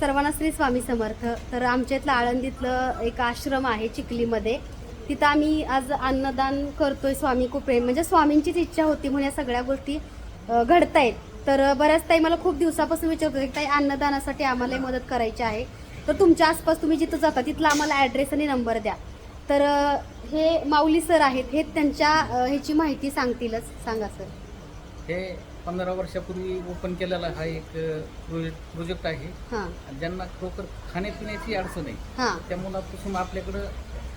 सर्वांना श्री स्वामी समर्थ. तर आमच्या इथलं आळंदीतलं एक आश्रम आहे चिखलीमध्ये. तिथं आम्ही आज अन्नदान करतोय स्वामी कुपे म्हणजे स्वामींचीच इच्छा होती म्हणून या सगळ्या गोष्टी घडत घडतायत. तर बऱ्याच ताई मला खूप दिवसापासून विचारत होते की ताई अन्नदानासाठी आम्हालाही मदत करायची आहे. तर तुमच्या आसपास तुम्ही जिथं जाता तिथला आम्हाला ॲड्रेस आणि नंबर द्या. तर हे माऊली सर आहेत हे त्यांच्या ह्याची माहिती सांगतीलच. सांगा सर. हे पंधरा वर्षापूर्वी ओपन केलेला हा एक प्रोजेक्ट आहे. हां. ज्यांना खरोखर खाण्यापिण्याची अडचण आहे हां. त्या मुलापासून आपल्याकडं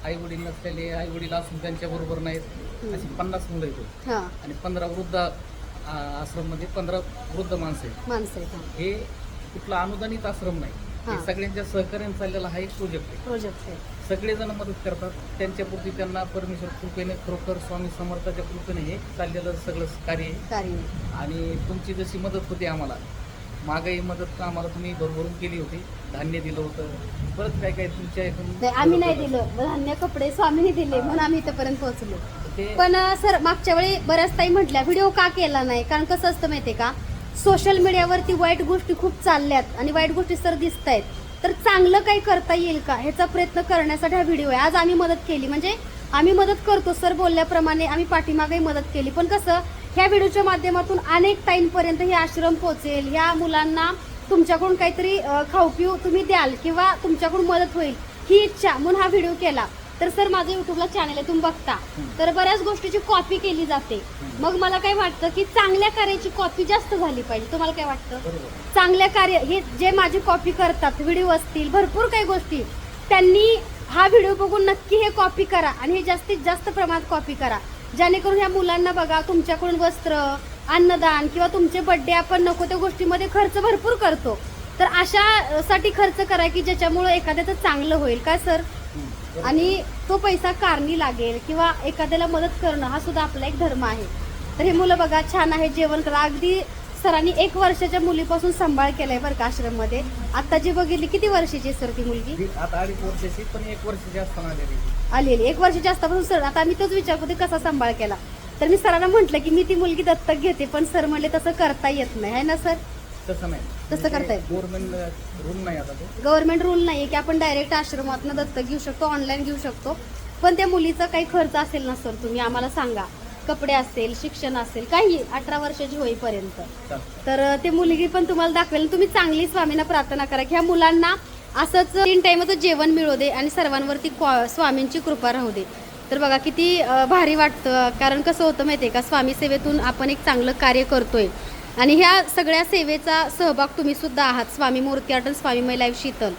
आई वडील नसलेले आई वडील असून त्यांच्या बरोबर नाहीत अशी पन्नास मुलं येतो हां. आणि पंधरा वृद्ध आ, आश्रममध्ये पंधरा वृद्ध माणसं आहेत. माणसं आहेत हां. हे कुठला अनुदानित आश्रम नाही. हा. हे. सगळ्यांच्या सहकार्याने चाललेला हा एक प्रोजेक्ट आहे. प्रोजेक्ट आहे. सगळेजण मदत करतात. त्यांच्यापुरती त्यांना परमेश्वर कृपेने खरोखर स्वामी समर्थाच्या कृपेने हे चाललेलं सगळं कार्य आहे. कार्य आणि तुमची जशी मदत होती आम्हाला मागही मदत आम्हाला तुम्ही भरभरून केली होती. धान्य दिलं होतं. परत काय काय तुमच्या नाही आम्ही नाही दिलं. धान्य कपडे स्वामीने दिले म्हणून आम्ही इथपर्यंत पोहोचलो. ते पण अं, सर मागच्या वेळी बऱ्याच ताई म्हटल्या व्हिडिओ का केला नाही? कारण कसं असतं माहितीये का सोशल मीडियावरती वाईट गोष्टी खूप चालल्यात आणि वाईट गोष्टी सर दिसत आहेत तर चांगलं काही करता येईल का? ह्याचा प्रयत्न करण्यासाठी हा व्हिडिओ आहे. आज आम्ही मदत केली. म्हणजे आम्ही मदत करतो. सर बोलल्याप्रमाणे आम्ही पाठीमागही मदत केली. पण कसं ह्या व्हिडिओच्या माध्यमातून अनेक टाईमपर्यंत हे आश्रम पोहोचेल. ह्या मुलांना तुमच्याकडून काहीतरी खाऊ पिऊ तुम्ही द्याल किंवा तुमच्याकडून मदत होईल ही इच्छा. म्हणून हा व्हिडिओ केला. तर सर माझं युट्यूबला चॅनल आहे तुम्ही बघता. तर बऱ्याच गोष्टीची कॉपी केली जाते. मग मला काय वाटतं की चांगल्या कार्याची कॉपी जास्त झाली पाहिजे. तुम्हाला काय वाटतं? चांगल्या कार्य हे जे माझी कॉपी करतात व्हिडिओ असतील भरपूर काही गोष्टी त्यांनी हा व्हिडिओ बघून नक्की हे कॉपी करा आणि हे जास्तीत जास्त प्रमाणात कॉपी करा. जेणेकरून ह्या मुलांना बघा तुमच्याकडून वस्त्र अन्नदान किंवा तुमचे बड्डे आपण नको त्या गोष्टीमध्ये खर्च भरपूर करतो. तर अशा अ, साठी खर्च करा की ज्याच्यामुळे एखाद्याचं चांगलं होईल. काय सर. आणि तो पैसा कारणी लागेल किंवा एखाद्याला मदत करणं हा सुद्धा आपला एक धर्म आहे. तर हे मुलं बघा छान आहे जेवण करा. अगदी सरांनी एक वर्षाच्या मुलीपासून सांभाळ केलाय बरं का आश्रममध्ये. आता जी बघितली किती वर्षाची सर ती मुलगी? ती आता अडीच वर्षाची पण एक वर्षाची असताना आलेली आलेली. एक वर्षाची असतापासून सर आता आम्ही तोच विचार करतो कसा सांभाळ केला? तर मी सरांना म्हटलं की मी ती मुलगी दत्तक घेते पण सर म्हणले तसं करता येत नाही. है ना सर? तसं नाही. तसं करता येत. गव्हर्नमेंट रूल नाही आता तो. गव्हर्नमेंट रूल नाही की आपण डायरेक्ट आश्रमातनं दत्तक घेऊ शकतो ऑनलाईन घेऊ शकतो. पण त्या मुलीचा काही खर्च असेल ना सर तुम्ही आम्हाला सांगा. कपडे असेल शिक्षण असेल काही अठरा वर्षाची होईपर्यंत. तर ते मुलगी पण तुम्हाला दाखवेल. तुम्ही चांगली स्वामींना प्रार्थना करा. की ह्या मुलांना असंच तीन टाइमचं जेवण मिळू दे आणि सर्वांवरती स्वामींची कृपा राहू दे. तर बघा किती भारी वाटतं. कारण कसं होतं माहिती आहे का? स्वामी सेवेतून आपण एक चांगलं कार्य करतोय. आणि ह्या सगळ्या सेवेचा सहभाग तुम्ही सुद्धा आहात. स्वामी मूर्ती अटल स्वामी मै शीतल.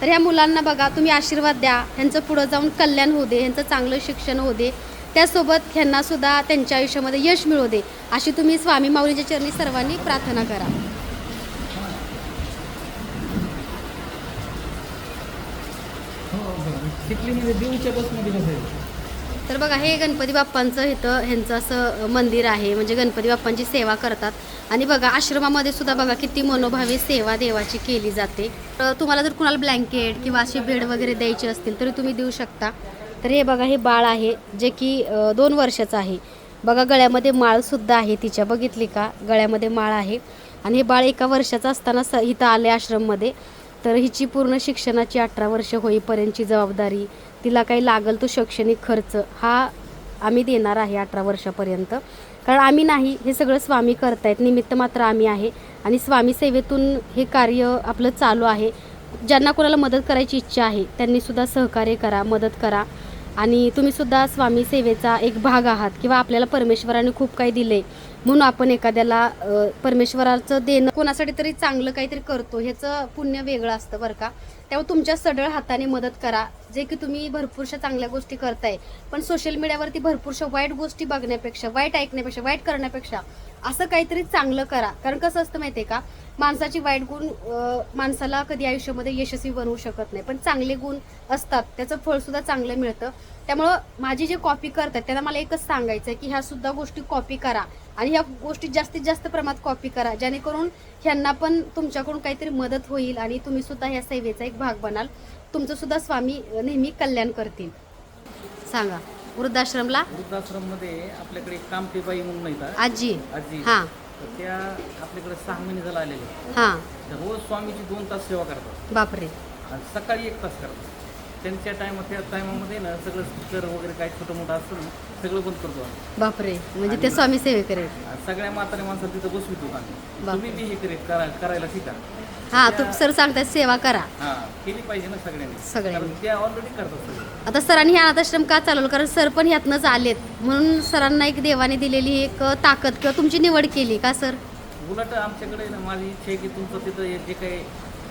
तर ह्या मुलांना बघा तुम्ही आशीर्वाद द्या. ह्यांचं पुढं जाऊन कल्याण होऊ दे ह्यांचं चांगलं शिक्षण होऊ दे. त्यासोबत ह्यांनासुद्धा त्यांच्या आयुष्यामध्ये यश मिळू दे. अशी तुम्ही स्वामी माऊलीच्या चरणी सर्वांनी प्रार्थना करा. हो, चिखलीमध्ये देऊच्या बसमध्ये तर बघा हे गणपती बाप्पांचं इथं ह्यांचं असं मंदिर आहे. म्हणजे गणपती बाप्पांची सेवा करतात. आणि बघा आश्रमामध्ये सुद्धा बघा किती मनोभावी सेवा देवाची केली जाते. तर तुम्हाला जर कुणाला ब्लँकेट किंवा अशी बेड वगैरे द्यायची असतील तरी तुम्ही देऊ शकता. तर हे बघा हे बाळ आहे जे की दोन वर्षाचं आहे. बघा गळ्यामध्ये माळसुद्धा आहे तिच्या. बघितली का? गळ्यामध्ये माळ आहे. आणि हे बाळ एका वर्षाचं असताना स इथं आले आश्रममध्ये. तर हिची पूर्ण शिक्षणाची अठरा वर्ष होईपर्यंतची जबाबदारी तिला काही लागल तो शैक्षणिक खर्च हा आम्ही देणार आहे अठरा वर्षापर्यंत. कारण आम्ही नाही हे सगळं स्वामी करतायत. निमित्त मात्र आम्ही आहे. आणि स्वामी सेवेतून हे कार्य आपलं चालू आहे. ज्यांना कोणाला मदत करायची इच्छा आहे त्यांनी सुद्धा सहकार्य करा मदत करा. आणि तुम्ही सुद्धा स्वामी सेवेचा एक भाग आहात किंवा आपल्याला परमेश्वराने खूप काही दिले म्हणून आपण एखाद्याला परमेश्वराचं देणं कोणासाठी तरी चांगलं काहीतरी करतो ह्याचं पुण्य वेगळं असतं बरं का. त्यामुळे तुमच्या सडळ हाताने मदत करा. जे की तुम्ही भरपूरशा चांगल्या गोष्टी करताय पण सोशल मीडियावरती भरपूरशा वाईट गोष्टी बघण्यापेक्षा वाईट ऐकण्यापेक्षा वाईट करण्यापेक्षा असं काहीतरी चांगलं करा. कारण कसं असतं माहिती आहे का? माणसाची वाईट गुण माणसाला कधी आयुष्यामध्ये यशस्वी बनवू शकत नाही. पण चांगले गुण असतात. त्याचं फळ सुद्धा चांगलं मिळतं. त्यामुळं माझी जे कॉपी करतात त्यांना मला एकच सांगायचं आहे की ह्या सुद्धा गोष्टी कॉपी करा. आणि ह्या गोष्टी जास्तीत जास्त प्रमाणात कॉपी करा. जेणेकरून ह्यांना पण तुमच्याकडून काहीतरी मदत होईल आणि तुम्ही सुद्धा ह्या सेवेचा एक भाग बनाल. तुमचं सुद्धा स्वामी नेहमी कल्याण करतील. सांगा. वृद्धाश्रमला? वृद्धाश्रममध्ये आपल्याकडे कामटेबाई म्हणून आजी. आजी. हा. तर त्या आपल्याकडे सहा महिने झाला आलेले. हां. रोज स्वामीची दोन तास सेवा करतात. बापरे. आणि सकाळी एक तास करतात. त्यांच्या टायमा त्या टायमामध्ये ना सगळं स्पीकर वगैरे काय छोटं मोठं असतं ना सगळं बंद करतो आम्ही. बापरे म्हणजे ते स्वामी सेवे करेल सगळ्या म्हाताऱ्या माणसाला तिथं बसवितो आम्ही. बापरे. तुम्ही बी हे करीत करा करायला शिका. हां तू सर सांगताय सेवा करा. हां केली पाहिजे ना सगळ्यांनी. सगळ्यांनी. कारण ऑलरेडी करतात सगळे. आता सरांनी हे अनाथाश्रम का चालवलं? कारण सर पण ह्यातनंच आलेत. म्हणून सरांना एक देवाने दिलेली एक ताकद किंवा तुमची निवड केली का सर? उलट आमच्याकडे ना माझी इच्छा आहे की तुमचं तिथं हे जे काही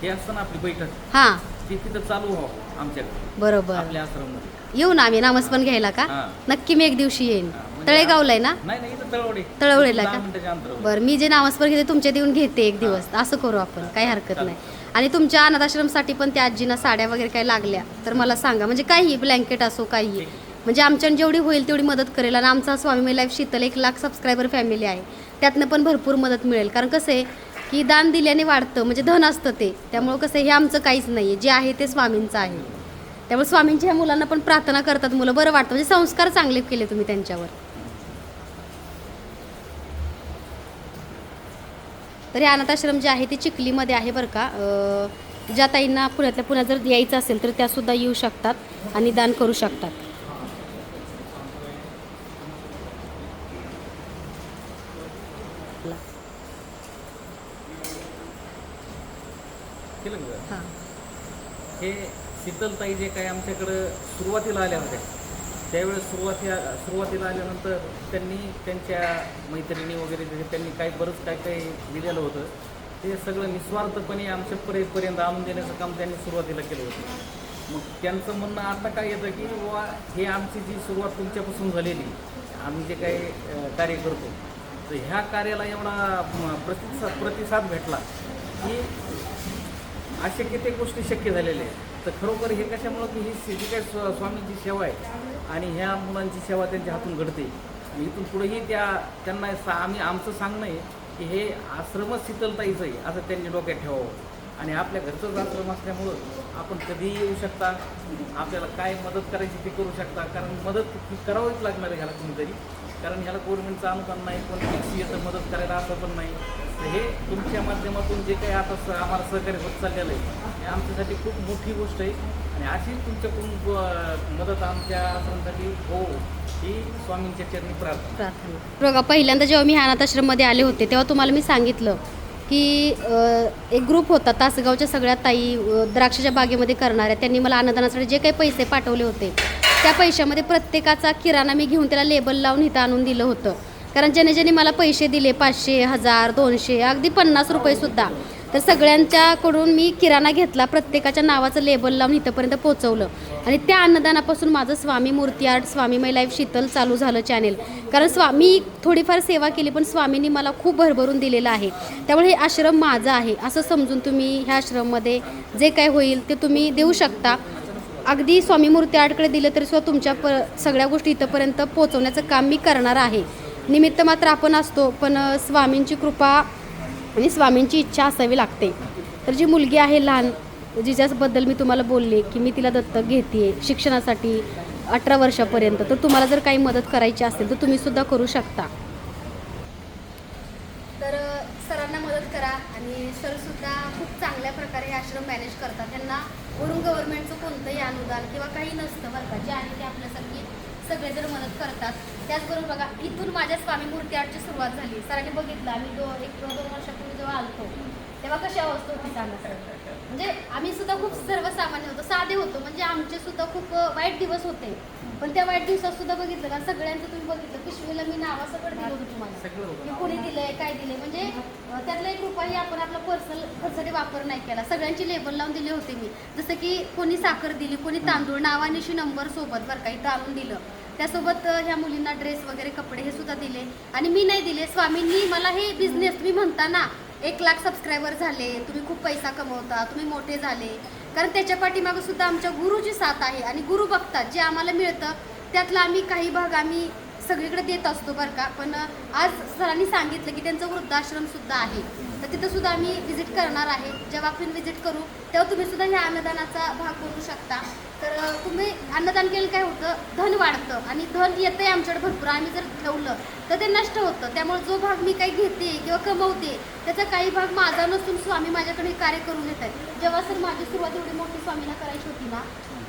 हे असतं ना आपली बैठक हां. ती तिथं चालू व्हावं. आमच्याकडे बरोबर. आपल्या आश्रममध्ये. येऊ ना आम्ही नामस्मरण घ्यायला का? हां. नक्की मी एक दिवशी येईन. म्हणजे तळेगावला आहे ना? नाही नाही इथं तळवडे. तळवडेला दहा का? मिनिटाच्या अंतरावर. बरं मी जे नामस्मरण घेते तुमच्या देऊन घेते एक दिवस. असं करू आपण काही हरकत नाही. आणि तुमच्या अनाथाश्रमसाठी पण त्या आजीना साड्या वगैरे काही लागल्या तर मला सांगा. म्हणजे काही ब्लँकेट असो काही ठीक. म्हणजे आमच्यानं जेवढी होईल तेवढी मदत करेल. आणि आमचा स्वामी मी लाईफ शीतल एक लाख सबस्क्रायबर फॅमिली आहे. त्यातनं पण भरपूर मदत मिळेल. कारण कसं आहे की दान दिल्याने वाढतं म्हणजे धन असतं ते. त्यामुळं कसं हे आमचं काहीच नाही आहे जे आहे ते स्वामींचं आहे. त्यामुळे स्वामींच्या ह्या मुलांना पण प्रार्थना करतात मुलं. बरं वाटतं. म्हणजे संस्कार चांगले केले तुम्ही त्यांच्यावर. तर हे अनाथाश्रम जे आहे ते चिखलीमध्ये आहे बरं का. ज्या ताईंना पुण्यातल्या पुण्यात जर यायचं असेल तर त्यासुद्धा येऊ शकतात आणि दान करू शकतात केलं का? हां हे शीतलताई जे काही आमच्याकडं सुरुवातीला आल्या होत्या त्यावेळेस सुरुवाती सुरुवातीला आल्यानंतर त्यांनी त्यांच्या मैत्रिणी वगैरे त्यांनी काही बरंच काय काही दिलेलं होतं ते सगळं निस्वार्थपणे आमच्या पर्यंत आणून देण्याचं काम त्यांनी सुरुवातीला केलं होतं. मग त्यांचं म्हणणं आता काय येतं की बाबा हे आमची जी सुरुवात तुमच्यापासून झालेली आम्ही जे काही कार्य करतो तर ह्या कार्याला एवढा प्रतिसाद प्रतिसाद भेटला की अशा कित्येक गोष्टी शक्य झालेल्या आहेत. तर खरोखर हे कशामुळं की ही जी काही स्व स्वामींची सेवा आहे? आणि ह्या मुलांची सेवा त्यांच्या हातून घडते. म्हणजे इथून पुढेही त्या त्यांना सा आम्ही आमचं सांगणं आहे की हे आश्रमच शीतलताईचं आहे असं त्यांनी डोक्यात ठेवावं. आणि आपल्या घरचंच आश्रम असल्यामुळं आपण कधीही येऊ शकता. आपल्याला काय मदत करायची ती करू शकता. कारण मदत करावीच लागणार आहे ह्याला कुणीतरी. कारण ह्याला गव्हर्नमेंटचं अनुदान नाही कोण फिक्स येतं मदत करायला असं पण नाही. तर हे तुमच्या माध्यमातून जे काही आता स- आम्हाला सहकार्य होत चाललेलं आहे हे आमच्यासाठी खूप मोठी गोष्ट आहे. आणि अशीच तुमच्याकडून मदत आमच्या आश्रमासाठी हो ही स्वामींच्या चरणी प्रार्थना. प्रार्थना. बघा पहिल्यांदा जेव्हा मी अनाथाश्रममध्ये आले होते तेव्हा तुम्हाला मी सांगितलं की एक ग्रुप होता तासगावच्या सगळ्या ताई द्राक्षाच्या बागेमध्ये करणाऱ्या त्यांनी मला अन्नदानासाठी जे काही पैसे पाठवले होते त्या पैशामध्ये प्रत्येकाचा किराणा मी घेऊन त्याला लेबल लावून इथं आणून दिलं होतं. कारण ज्याने ज्याने मला पैसे दिले पाचशे हजार दोनशे अगदी पन्नास रुपयेसुद्धा तर सगळ्यांच्याकडून मी किराणा घेतला प्रत्येकाच्या नावाचं लेबल लावून इथंपर्यंत पोहोचवलं. आणि त्या अन्नदानापासून माझं स्वामी मूर्ती आर्ट स्वामी मै लाईफ शीतल चालू झालं चॅनेल कारण स्वामी थोडीफार सेवा केली पण स्वामींनी मला खूप भरभरून दिलेलं आहे. त्यामुळे हे आश्रम माझं आहे असं समजून तुम्ही ह्या आश्रममध्ये जे काय होईल ते तुम्ही देऊ शकता. अगदी स्वामी मूर्ती आर्टकडे दिलं तरी सुद्धा तुमच्या प सगळ्या गोष्टी इथंपर्यंत पोहोचवण्याचं काम मी करणार आहे. निमित्त मात्र आपण असतो पण स्वामींची कृपा आणि स्वामींची इच्छा असावी लागते. तर जी मुलगी आहे लहान जिच्याबद्दल मी तुम्हाला बोलले की मी तिला दत्तक घेते शिक्षणासाठी अठरा वर्षापर्यंत. तर तुम्हाला जर काही मदत करायची असेल तर तुम्ही सुद्धा करू शकता. तर सरांना मदत करा आणि सर सुद्धा खूप चांगल्या प्रकारे आश्रम मॅनेज करतात. त्यांना वरून गव्हर्नमेंटचं कोणतंही अनुदान किंवा काही नसतं बरं का. जे आहे ते आपल्यासारखी सगळेजण मदत करतात. त्याचबरोबर बघा इथून माझ्या स्वामी मूर्ती आर्टची सुरुवात झाली. सरांनी बघितलं. आम्ही दो एक दोन वर्षापूर्वी जेव्हा आलतो तेव्हा कशी अवस्था होती सांगा सर? म्हणजे आम्ही सुद्धा खूप सर्वसामान्य होतो. साधे होतो. म्हणजे आमचे सुद्धा खूप वाईट दिवस होते. पण त्या वाईट दिवसात सुद्धा बघितलं का? सगळ्यांचं तुम्ही बघितलं. पिशवीला मी नावासकट दिलं होतं तुम्हाला. सगळं कोणी दिलंय काय दिलंय? म्हणजे त्यातला एक रुपयाही आपण आपला पर्सनल खर्चासाठी वापर नाही केला. सगळ्यांची लेबल लावून दिले होते मी. जसं की कोणी साखर दिली कोणी तांदूळ नावानिशी नंबर सोबत बरं का इथं आणून दिलं. त्यासोबत ह्या मुलींना ड्रेस वगैरे कपडे हे सुद्धा दिले. आणि मी नाही दिले. स्वामींनी मला हे बिझनेस तुम्ही म्हणता ना एक लाख सबस्क्रायबर झाले तुम्ही खूप पैसा कमवता तुम्ही मोठे झाले. कारण त्याच्या पाठीमागं सुद्धा आमच्या गुरुची साथ आहे. आणि गुरु बघतात जे आम्हाला मिळतं त्यातला आम्ही काही भाग आम्ही सगळीकडे देत असतो बरं का. पण आज सरांनी सांगितलं की त्यांचं वृद्धाश्रमसुद्धा आहे. तर तिथं सुद्धा आम्ही व्हिजिट करणार आहे. जेव्हा आपण व्हिजिट करू तेव्हा तुम्ही सुद्धा ह्या अन्नदानाचा भाग करू शकता. तर तुम्ही अन्नदान केलं काय होतं? धन वाढतं आणि धन येतंय आमच्याकडे भरपूर. आम्ही जर ठेवलं तर ते नष्ट होतं. त्यामुळे जो भाग मी काही घेते किंवा कमवते त्याचा काही भाग माझा नसून स्वामी माझ्याकडे हे कार्य करून येत आहेत. जेव्हा सर माझी सुरुवात एवढी मोठी स्वामीला करायची होती ना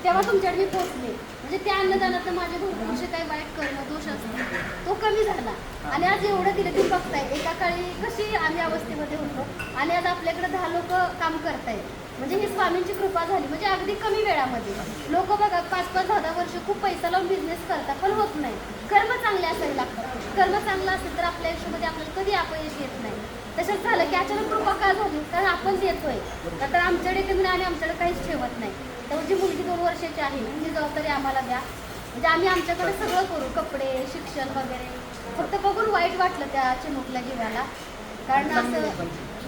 तेव्हा तुमच्याकडे मी पोहोचले. म्हणजे त्या अन्नदानात माझे भरपूरशे काही वाईट करणं दोष असतो तो कमी झाला. आणि आज एवढं दिलं तुम्ही बघताय एका काळी कशी आम्ही अवस्थेमध्ये होतो. आणि आज आपल्याकडे दहा लोक काम करतायत. म्हणजे ही स्वामींची कृपा झाली. म्हणजे अगदी कमी वेळामध्ये. लोक बघा पाच पाच दहा दहा वर्ष खूप पैसा लावून बिझनेस करतात पण होत नाही. कर्म चांगले असायला लागतात. कर्म चांगलं असेल तर आपल्या आयुष्यामध्ये आपल्याला कधी अपयश येत नाही. तसंच झालं की अचानक कृपा का झाली? कारण आपण येतोय. तर आमच्याकडे ते म्हणे आणि आमच्याकडे काहीच ठेवत नाही. त्यामुळे जी मुलगी दोन वर्षाची आहे ती जबाबदारी आम्हाला द्या. म्हणजे आम्ही आमच्याकडे सगळं करू कपडे शिक्षण वगैरे. फक्त बघून वाईट वाटलं त्या चिमुकल्या जीवाला. कारण असं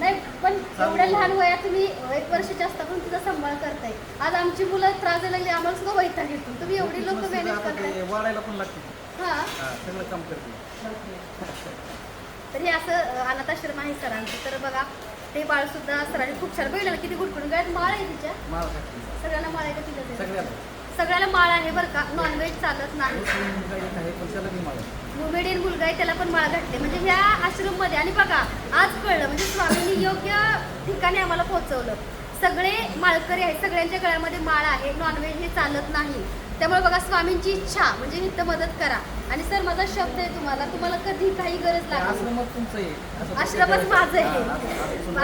नाही पण एवढ्या लहान वयात तुम्ही एक वर्षाच्या असता पण तुझा सांभाळ करताय. आज आमची मुलं त्रास द्यायला लागली आम्हाला सुद्धा वैताग घेतो तुम्ही एवढी लोक मॅनेज करताय. वाढायला पण लागते हा. सगळं काम करते तर हे असं अ, अनाथ आश्रम आहे सरांचं. तर बघा ते बाळ सुद्धा सरांनी खूप छान बघितलं किती गुडगुडून गळ्यात माळ आहे तिच्या. सगळ्यांना माळ आहे का तिच्या सगळ्याला. माळ आहे बरं का? नॉनव्हेज चालत नाही. मोमेडियन मुलगा आहे त्याला पण माळ घातले. म्हणजे ह्या आश्रममध्ये आणि बघा आज कळलं म्हणजे स्वामींनी योग्य ठिकाणी आम्हाला पोहोचवलं. सगळे माळकरी आहेत सगळ्यांच्या गळ्यामध्ये माळ आहे नॉनव्हेज हे चालत नाही. त्यामुळे बघा स्वामींची इच्छा म्हणजे इथं मदत करा. आणि सर माझा शब्द आहे तुम्हाला तुम्हाला कधी काही गरज लागली आश्रमच माझं आहे.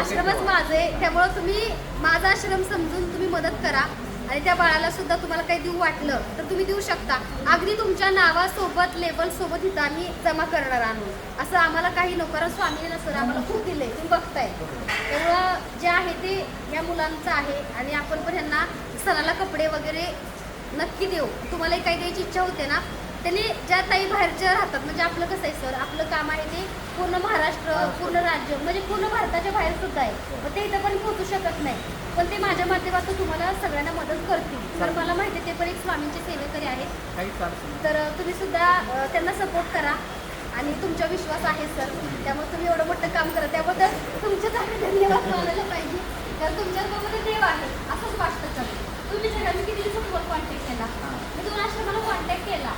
आश्रमच माझं आहे. त्यामुळं तुम्ही माझा आश्रम समजून तुम्ही मदत करा. आणि त्या बाळाला सुद्धा तुम्हाला काही देऊ वाटलं तर तुम्ही देऊ शकता. अगदी तुमच्या नावासोबत लेबलसोबत इथं आम्ही जमा करणार आहोत. असं आम्हाला काही नको स्वामीने सर आम्हाला खूप दिले तुम्ही बघताय. तेव्हा जे आहे ते या मुलांचं आहे आणि आपण पण ह्यांना सणाला कपडे वगैरे नक्की देऊ. तुम्हालाही काही द्यायची इच्छा होते ना? त्यांनी ज्या ताई बाहेरच्या राहतात म्हणजे आपलं कसं आहे सर? आपलं काम आहे ते पूर्ण महाराष्ट्र पूर्ण राज्य म्हणजे पूर्ण भारताच्या बाहेर सुद्धा आहे. मग ते इथं पण पोहोचू शकत नाही. पण ते माझ्या माध्यमातून तुम्हाला सगळ्यांना मदत करतील. तर मला माहिती आहे ते पण एक स्वामींचे सेवेकरी आहेत. तर तुम्ही सुद्धा त्यांना सपोर्ट करा. आणि तुमचा विश्वास आहे सर. त्यामुळे तुम्ही एवढं मोठं काम करा. त्याबद्दल तुमचेच आम्ही धन्यवाद मानायला पाहिजे. कारण तुमच्यासोबत देव आहे असंच वाटतं सर तुम्ही सगळ्यांनी किती दिवसात कॉन्टॅक्ट केला. मी दोन आश्रमाला कॉन्टॅक्ट केला.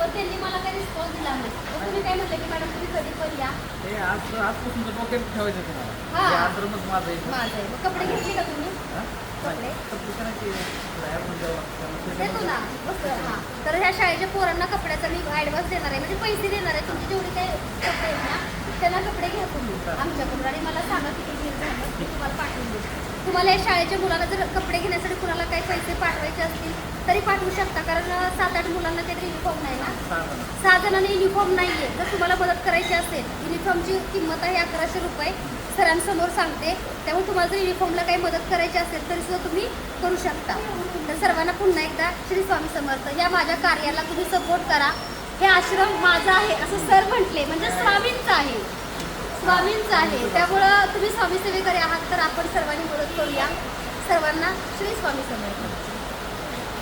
पण त्यांनी मला काही रिस्पॉन्स दिला नाही. मग तुम्ही काय म्हटलं की मॅडम तुम्ही कधी पण या. ते आज आजपासून तर डोक्यात ठेवायचं तुम्हाला. हा. ते आश्रमच माझं आहे. माझं आहे. मग कपडे घेतले का तुम्ही? हा? कपडे? तर दुकानाची आपण द्यावं लागतं. देतो ना. बस हां. तर ह्या शाळेच्या पोरांना कपड्याचा मी ॲडव्हान्स देणार आहे. म्हणजे पैसे देणार आहे. तुमचे जेवढे काही कपडे आहेत ना त्यांना कपडे घ्या तुम्ही. आमच्याकडून आणि मला सांगा किती बिल झालं. मी तुम्हाला पाठवून देऊ तुम्हाला या शाळेच्या मुलाला जर कपडे घेण्यासाठी कुणाला काही पैसे पाठवायचे असतील तरी पाठवू शकता कारण सात आठ मुलांना काहीतरी युनिफॉर्म नाही ना. सहा जणांना युनिफॉर्म नाही आहे जर तुम्हाला मदत करायची असेल युनिफॉर्मची किंमत आहे अकराशे रुपये. सरांसमोर सांगते त्यामुळे तुम्हाला जर युनिफॉर्मला काही मदत करायची असेल तरी सुद्धा तुम्ही करू शकता. तर सर्वांना पुन्हा एकदा श्री स्वामी समर्थ. या माझ्या कार्याला तुम्ही सपोर्ट करा. हे आश्रम माझा आहे असं सर म्हटले. म्हणजे स्वामींचं आहे. स्वामींचं आहे. त्यामुळं तुम्ही स्वामी सेवेकरी आहात तर आपण सर्वांनी मदत करूया. सर्वांना श्री स्वामी समर्थ.